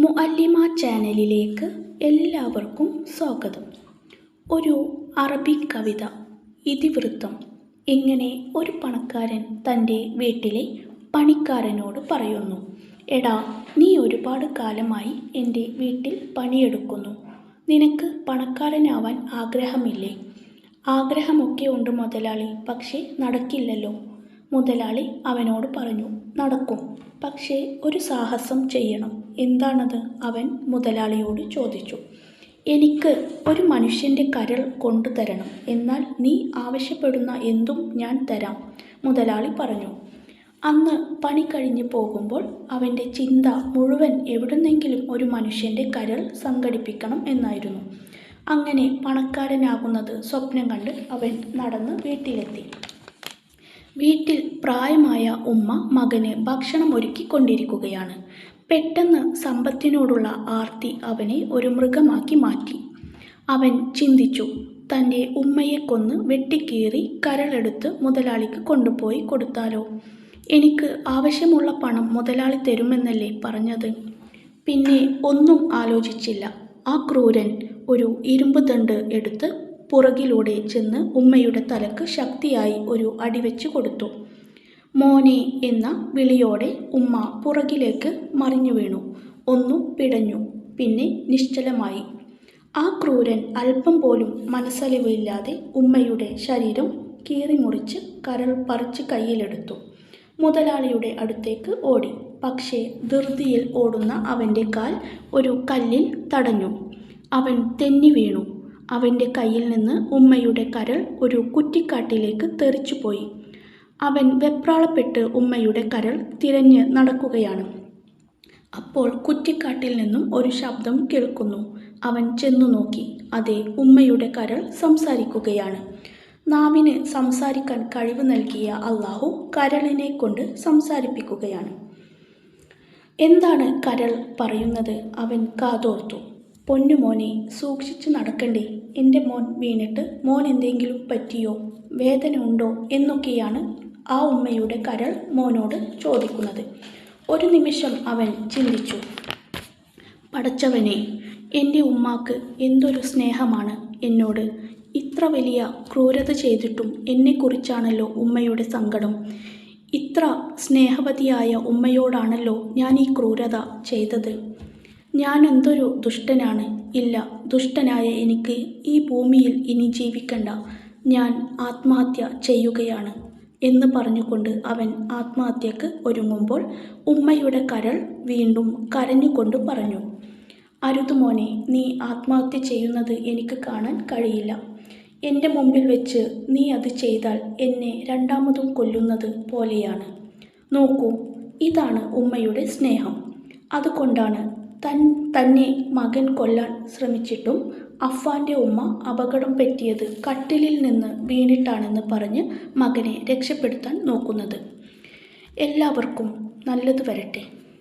മുഅല്ലിമ ചാനലിലേക്ക് എല്ലാവർക്കും സ്വാഗതം. ഒരു അറബി കവിത ഇതിവൃത്തം. ഇങ്ങനെ ഒരു പണക്കാരൻ തന്റെ വീട്ടിലെ പണിക്കാരനോട് പറയുന്നു എടാ നീ ഒരുപാട് കാലമായി എന്റെ വീട്ടിൽ പണിയെടുക്കുന്നു. നിനക്ക് പണക്കാരനാവാൻ ആഗ്രഹമില്ലേ? ആഗ്രഹമൊക്കെ ഉണ്ട് മുതലാളി പക്ഷേ നടക്കില്ലല്ലോ. മുതലാളി അവനോട് പറഞ്ഞു നടക്കും. പക്ഷേ ഒരു സാഹസം ചെയ്യണം. എന്താണത്? അവൻ മുതലാളിയോട് ചോദിച്ചു. എനിക്ക് ഒരു മനുഷ്യന്റെ കരൾ കൊണ്ടുതരണം എന്നാൽ നീ ആവശ്യപ്പെടുന്ന എന്തും ഞാൻ തരാം. മുതലാളി പറഞ്ഞു. അന്ന് പണി കഴിഞ്ഞ് പോകുമ്പോൾ അവന്റെ ചിന്ത മുഴുവൻ എവിടുന്നെങ്കിലും ഒരു മനുഷ്യന്റെ കരൾ സംഘടിപ്പിക്കണം എന്നായിരുന്നു. അങ്ങനെ പണക്കാരനാകുന്നത് സ്വപ്നം കണ്ട് അവൻ നടന്ന് വീട്ടിലെത്തി. വീട്ടിൽ പ്രായമായ ഉമ്മ മകന് ഭക്ഷണം ഒരുക്കിക്കൊണ്ടിരിക്കുകയാണ്. പെട്ടെന്ന് സമ്പത്തിനോടുള്ള ആർത്തി അവനെ ഒരു മൃഗമാക്കി മാറ്റി. അവൻ ചിന്തിച്ചു തന്റെ ഉമ്മയെ കൊന്ന് വെട്ടിക്കീറി കരളെടുത്ത് മുതലാളിക്ക് കൊണ്ടുപോയി കൊടുത്താലോ? എനിക്ക് ആവശ്യമുള്ള പണം മുതലാളി തരുമെന്നല്ലേ പറഞ്ഞത്. പിന്നെ ഒന്നും ആലോചിച്ചില്ല. ആ ക്രൂരൻ ഒരു ഇരുമ്പ് ദണ്ട് എടുത്ത് പുറകിലൂടെ ചെന്ന് ഉമ്മയുടെ തലക്ക് ശക്തിയായി ഒരു അടിവെച്ച് കൊടുത്തു. മോനെ എന്ന വിളിയോടെ ഉമ്മ പുറകിലേക്ക് മറിഞ്ഞു വീണു. ഒന്നു പിടഞ്ഞു പിന്നെ നിശ്ചലമായി. ആ ക്രൂരൻ അല്പം പോലും മനസ്സലിവില്ലാതെ ഉമ്മയുടെ ശരീരം കീറിമുറിച്ച് കരൾ പറിച്ച് കയ്യിലെടുത്തു. മുതലാളിയുടെ അടുത്തേക്ക് ഓടി. പക്ഷേ ധൃതിയിൽ ഓടുന്ന അവന്റെ കാൽ ഒരു കല്ലിൽ തടഞ്ഞു. അവൻ തെന്നി വീണു. അവന്റെ കയ്യിൽ നിന്ന് ഉമ്മയുടെ കരൾ ഒരു കുറ്റിക്കാട്ടിലേക്ക് തെറിച്ചുപോയി അവൻ വെപ്രാളപ്പെട്ട് ഉമ്മയുടെ കരൾ തിരഞ്ഞ് നടക്കുകയാണ്. അപ്പോൾ കുറ്റിക്കാട്ടിൽ നിന്നും ഒരു ശബ്ദം കേൾക്കുന്നു. അവൻ ചെന്നു നോക്കി. അതെ ഉമ്മയുടെ കരൾ സംസാരിക്കുകയാണ്. നാവിന് സംസാരിക്കാൻ കഴിവ് നൽകിയ അള്ളാഹു കരളിനെ കൊണ്ട് സംസാരിപ്പിക്കുകയാണ്. എന്താണ് കരൾ പറയുന്നത്? അവൻ കാതോർത്തു. പൊന്നുമോനെ സൂക്ഷിച്ചു നടക്കണ്ടേ? എന്റെ മോൻ വീണിട്ട് മോൻ എന്തെങ്കിലും പറ്റിയോ? വേദന ഉണ്ടോ? എന്നൊക്കെയാണ് ആ ഉമ്മയുടെ കരൾ മോനോട് ചോദിക്കുന്നത്. ഒരു നിമിഷം അവൻ ചിന്തിച്ചു. പടച്ചവനെ എന്റെ ഉമ്മാക്ക് എന്തൊരു സ്നേഹമാണ് എന്നോട്. ഇത്ര വലിയ ക്രൂരത ചെയ്തിട്ടും എന്നെക്കുറിച്ചാണല്ലോ ഉമ്മയുടെ സങ്കടം. ഇത്ര സ്നേഹവതിയായ ഉമ്മയോടാണല്ലോ ഞാൻ ഈ ക്രൂരത ചെയ്തത്. ഞാൻ എന്തൊരു ദുഷ്ടനാണ്? ഇല്ല ദുഷ്ടനായ എനിക്ക് ഈ ഭൂമിയിൽ ഇനി ജീവിക്കണ്ട. ഞാൻ ആത്മഹത്യ ചെയ്യുകയാണ് എന്ന് പറഞ്ഞുകൊണ്ട് അവൻ ആത്മഹത്യക്ക് ഒരുങ്ങുമ്പോൾ ഉമ്മയുടെ കരൾ വീണ്ടും കരഞ്ഞുകൊണ്ട് പറഞ്ഞു അരുതുമോനെ നീ ആത്മഹത്യ ചെയ്യുന്നത് എനിക്ക് കാണാൻ കഴിയില്ല. എന്റെ മുമ്പിൽ വെച്ച് നീ അത് ചെയ്താൽ എന്നെ രണ്ടാമതും കൊല്ലുന്നത് പോലെയാണ്. നോക്കൂ ഇതാണ് ഉമ്മയുടെ സ്നേഹം. അതുകൊണ്ടാണ് തൻ തന്നെ മകൻ കൊല്ലാൻ ശ്രമിച്ചിട്ടും അഫ്വാന്റെ ഉമ്മ അപകടം പറ്റിയത് കട്ടിലിൽ നിന്ന് വീണിട്ടാണെന്ന് പറഞ്ഞ് മകനെ രക്ഷപ്പെടുത്താൻ നോക്കുന്നത്. എല്ലാവർക്കും നല്ലത് വരട്ടെ.